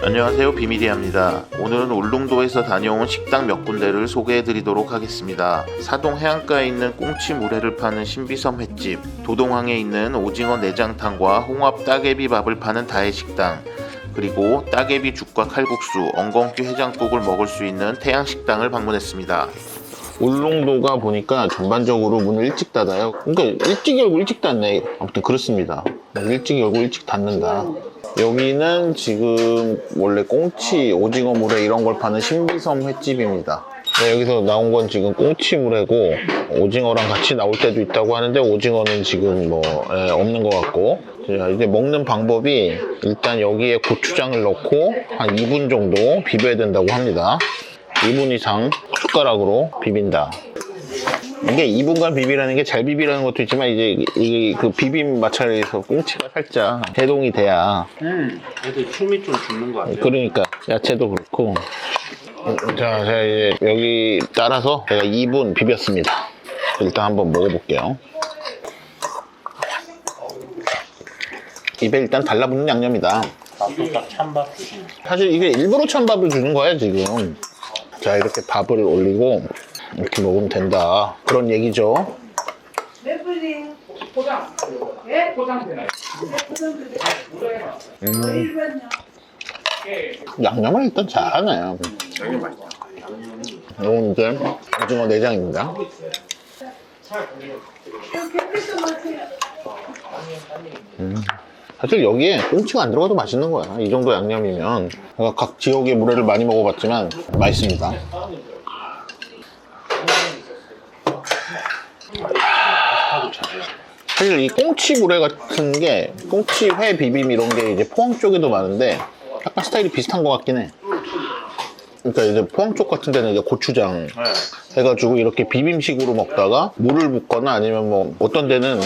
안녕하세요 비미디아입니다. 오늘은 울릉도에서 다녀온 식당 몇 군데를 소개해드리도록 하겠습니다. 사동 해안가에 있는 꽁치 물회를 파는 신비섬 횟집, 도동항에 있는 오징어 내장탕과 홍합 따개비밥을 파는 다해식당, 그리고 따개비 죽과 칼국수, 엉겅퀴 해장국을 먹을 수 있는 태양식당을 방문했습니다. 울릉도가 보니까 전반적으로 문을 일찍 닫아요. 그러니까 일찍 열고 일찍 닫네. 아무튼 그렇습니다. 일찍 열고 일찍 닫는다. 여기는 지금 원래 꽁치, 오징어 물회 이런 걸 파는 신비섬 횟집입니다. 네, 여기서 나온 건 지금 꽁치 물회고 오징어랑 같이 나올 때도 있다고 하는데 오징어는 지금 뭐 예, 없는 것 같고 자, 이제 먹는 방법이 일단 여기에 고추장을 넣고 한 2분 정도 비벼야 된다고 합니다. 2분 이상 숟가락으로 비빈다. 이게 2분간 비비라는 게 잘 비비라는 것도 있지만 이제 이게 그 비빔 마찰에서 꽁치가 살짝 해동이 돼야 음, 애들 춤이 좀 죽는 것 같아요. 그러니까 야채도 그렇고 자 제가 이제 여기 따라서 제가 2분 비볐습니다. 일단 한번 먹어볼게요. 입에 일단 달라붙는 양념이다. 밥도 딱 찬밥 주시는. 사실 이게 일부러 찬밥을 주는 거야 지금 자 이렇게 밥을 올리고 이렇게 먹으면 된다 그런 얘기죠 포장. 예? 포장되나요? 일반요. 양념을 일단 잘하네 이건 이제 오징어 내장입니다 맛이에요. 사실 여기에 꽁치가 안 들어가도 맛있는 거야 이 정도 양념이면 제가 각 지역의 물회를 많이 먹어봤지만 맛있습니다 사실 이 꽁치 물회 같은 게 꽁치 회 비빔 이런 게 이제 포항 쪽에도 많은데 약간 스타일이 비슷한 것 같긴 해. 그러니까 이제 포항 쪽 같은 데는 이제 고추장 해가지고 이렇게 비빔식으로 먹다가 물을 붓거나 아니면 뭐 어떤 데는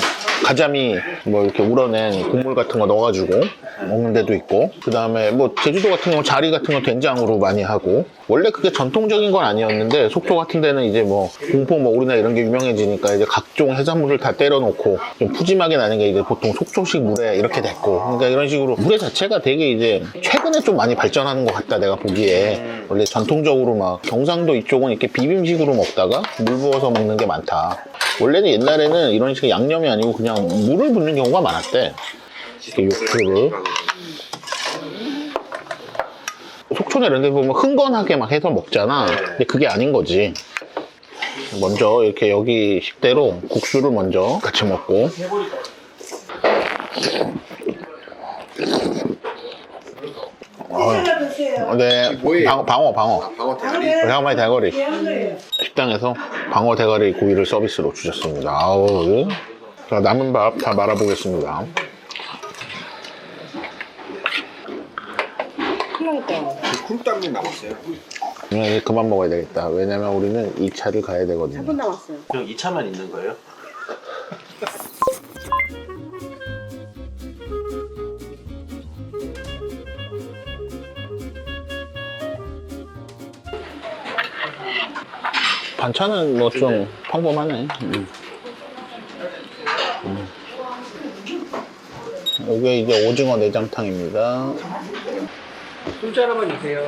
가자미 뭐 이렇게 우러낸 국물 같은 거 넣어가지고 먹는 데도 있고 그 다음에 뭐 제주도 같은 경우 자리 같은 거 된장으로 많이 하고. 원래 그게 전통적인 건 아니었는데 속초 같은 데는 이제 뭐 공포 뭐 오리나 이런 게 유명해지니까 이제 각종 해산물을 다 때려 놓고 좀 푸짐하게 나는 게 이제 보통 속초식 물회 이렇게 됐고. 그러니까 이런 식으로 물회 자체가 되게 이제 최근에 좀 많이 발전하는 것 같다 내가 보기에. 원래 전통적으로 막 경상도 이쪽은 이렇게 비빔식으로 먹다가 물 부어서 먹는 게 많다 원래는 옛날에는 이런 식의 양념이 아니고 그냥 물을 붓는 경우가 많았대 이렇게 육수를 속초나 이런 데 보면 흥건하게 막 해서 먹잖아. 근데 그게 아닌 거지. 먼저 이렇게 여기 식대로 국수를 먼저 같이 먹고. 어, 네. 방어, 방어, 방어. 방어 대가리? 네. 방어마이 대가리. 식당에서 방어 대가리 구이를 서비스로 주셨습니다. 아우. 자, 남은 밥 다 말아보겠습니다. 쿨땀이 남았어요. 이제 그만 먹어야 되겠다. 왜냐면 우리는 2차를 가야 되거든요. 남았어요. 그냥 2차만 있는 거예요? 반찬은 뭐 좀 평범하네. 음. 음. 이게 이제 오징어 내장탕입니다. 술자 하나만 주세요.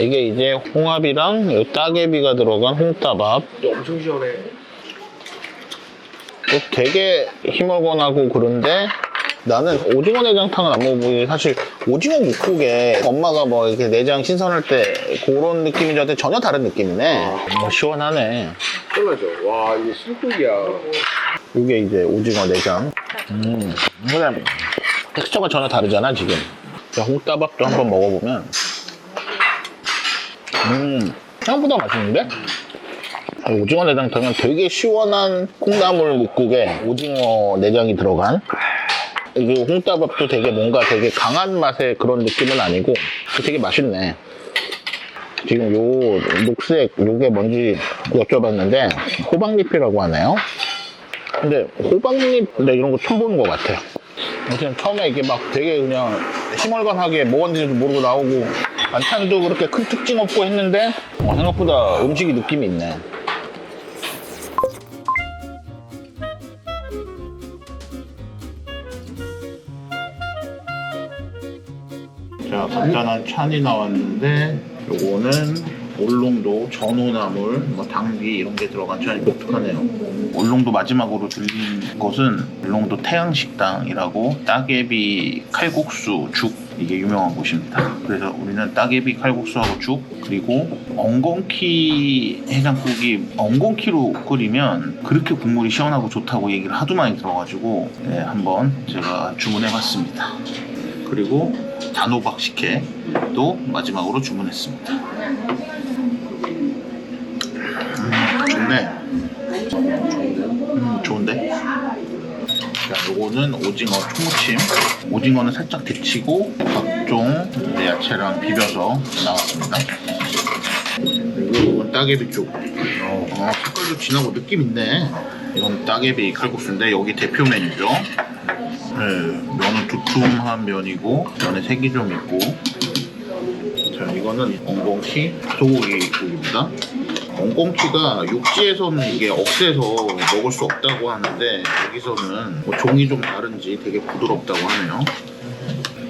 이게 이제 홍합이랑 요 따개비가 들어간 홍따밥. 엄청 시원해. 또 되게 희멀건하고 그런데 나는 오징어 내장탕은 안 먹어보고 사실 오징어 묵국에 엄마가 뭐 이렇게 내장 신선할 때 그런 느낌인 줄 알았는데 전혀 다른 느낌이네. 뭐 시원하네. 떨어져. 와, 이게 술국이야. 이게 이제 오징어 내장. 음, 그냥 텍스처가 전혀 다르잖아 지금. 자, 홍따밥도 한번 먹어보면, 음, 생각보다 맛있는데? 아, 오징어 내장탕은 되게 시원한 콩나물 묵국에 오징어 내장이 들어간. 이게 홍따밥도 되게 뭔가 되게 강한 맛의 그런 느낌은 아니고 되게 맛있네. 지금 요 녹색 요게 뭔지 여쭤봤는데 호박잎이라고 하네요. 근데 호박잎 네, 이런 거 처음 보는 것 같아요. 아무튼 처음에 이게 막 되게 그냥 희멀건하게 뭐가 있는지도 모르고 나오고 반찬도 그렇게 큰 특징 없고 했는데 어, 생각보다 음식이 느낌이 있네. 자 간단한 찬이 나왔는데 요거는 올롱도 전호나물, 뭐 당귀 이런 게 들어간 찬이 독특하네요. 올롱도 마지막으로 들린 것은 올롱도 태양식당이라고 따개비 칼국수 죽 이게 유명한 곳입니다. 그래서 우리는 따개비 칼국수하고 죽 그리고 엉겅키 해장국이 엉겅키로 끓이면 그렇게 국물이 시원하고 좋다고 얘기를 하도 많이 들어가지고 네, 한번 제가 주문해봤습니다. 그리고 단호박 식혜도 마지막으로 주문했습니다. 음, 좋네. 음, 좋은데? 자, 요거는 오징어 초무침. 오징어는 살짝 데치고 각종 야채랑 비벼서 나왔습니다. 그리고 이건 따개비쪽. 어, 어, 색깔도 진하고 느낌 있네. 이건 따개비 칼국수인데 여기 대표 메뉴죠. 네, 면은 두툼한 면이고 면에 색이 좀 있고 자 이거는 엉겅키 소고기 국입니다 엉겅키가 육지에서는 이게 억새서 먹을 수 없다고 하는데 여기서는 뭐 종이 좀 다른지 되게 부드럽다고 하네요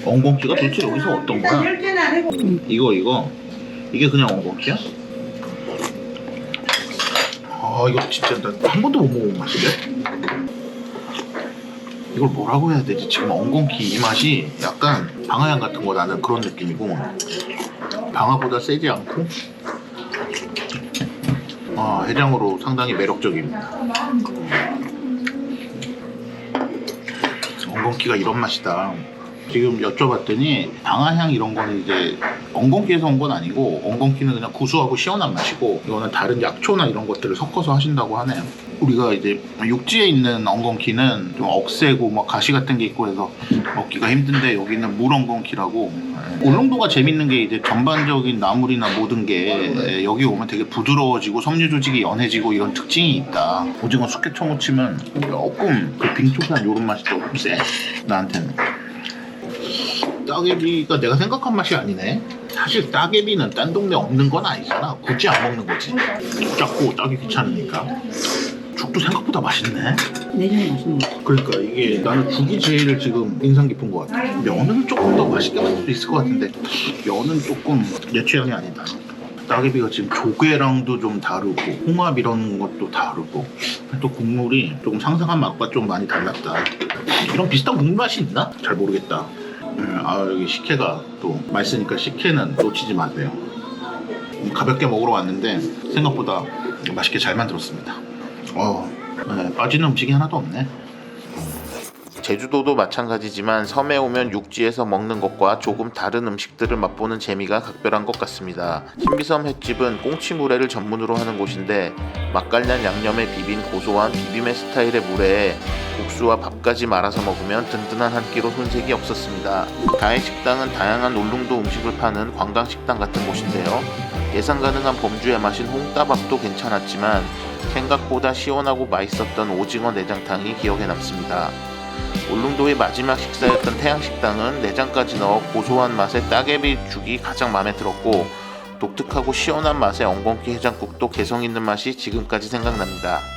엉겅키가 도대체 여기서 어떤 거야? 이거 이거 이게 그냥 엉겅키야? 아 이거 진짜 나 한 번도 못 먹어본 맛인데? 이걸 뭐라고 해야 되지? 지금 엉겅키 이 맛이 약간 방아향 같은 거 나는 그런 느낌이고 방아보다 세지 않고 아 해장으로 상당히 매력적입니다 엉겅키가 이런 맛이다 지금 여쭤봤더니 방아향 이런 거는 이제 엉겅키에서 온 건 아니고 엉겅키는 그냥 구수하고 시원한 맛이고 이거는 다른 약초나 이런 것들을 섞어서 하신다고 하네요. 우리가 이제 육지에 있는 엉겅키는 좀 억세고 뭐 가시 같은 게 있고 해서 먹기가 힘든데 여기는 물 엉겅키라고 예. 울릉도가 재밌는 게 이제 전반적인 나물이나 모든 게 예, 여기 오면 되게 부드러워지고 섬유 조직이 연해지고 이런 특징이 있다. 오징어 숙회초 무침은 조금 그 빙초산 이런 맛이 조금 세 나한테는. 따개비가 내가 생각한 맛이 아니네. 사실 따개비는 딴 동네 없는 건 아니잖아. 굳이 안 먹는 거지. 작고 따기 귀찮으니까. 죽도 생각보다 맛있네. 내장이 맛있는 거. 그러니까 이게 나는 죽이 제일 지금 인상 깊은 것 같아. 면은 조금 더 맛있게 만들 수 있을 것 같은데 면은 조금 내 취향이 아니다. 따개비가 지금 조개랑도 좀 다르고 홍합 이런 것도 다르고 또 국물이 조금 상상한 맛과 좀 많이 달랐다. 이런 비슷한 국물 맛이 있나? 잘 모르겠다. 음, 아 여기 식혜가 또 맛있으니까 식혜는 놓치지 마세요. 음, 가볍게 먹으러 왔는데 생각보다 맛있게 잘 만들었습니다. 어, 네, 빠지는 음식이 하나도 없네. 제주도도 마찬가지지만 섬에 오면 육지에서 먹는 것과 조금 다른 음식들을 맛보는 재미가 각별한 것 같습니다. 신비섬 횟집은 꽁치 물회를 전문으로 하는 곳인데 맛깔난 양념에 비빈 고소한 비빔의 스타일의 물회에 국수와 밥까지 말아서 먹으면 든든한 한 끼로 손색이 없었습니다. 가해 식당은 다양한 울릉도 음식을 파는 관광식당 같은 곳인데요. 예상 가능한 범주에 마신 홍따밥도 괜찮았지만 생각보다 시원하고 맛있었던 오징어 내장탕이 기억에 남습니다. 울릉도의 마지막 식사였던 태양식당은 내장까지 넣어 고소한 맛의 따개비 죽이 가장 마음에 들었고 독특하고 시원한 맛의 엉겅키 해장국도 개성 있는 맛이 지금까지 생각납니다.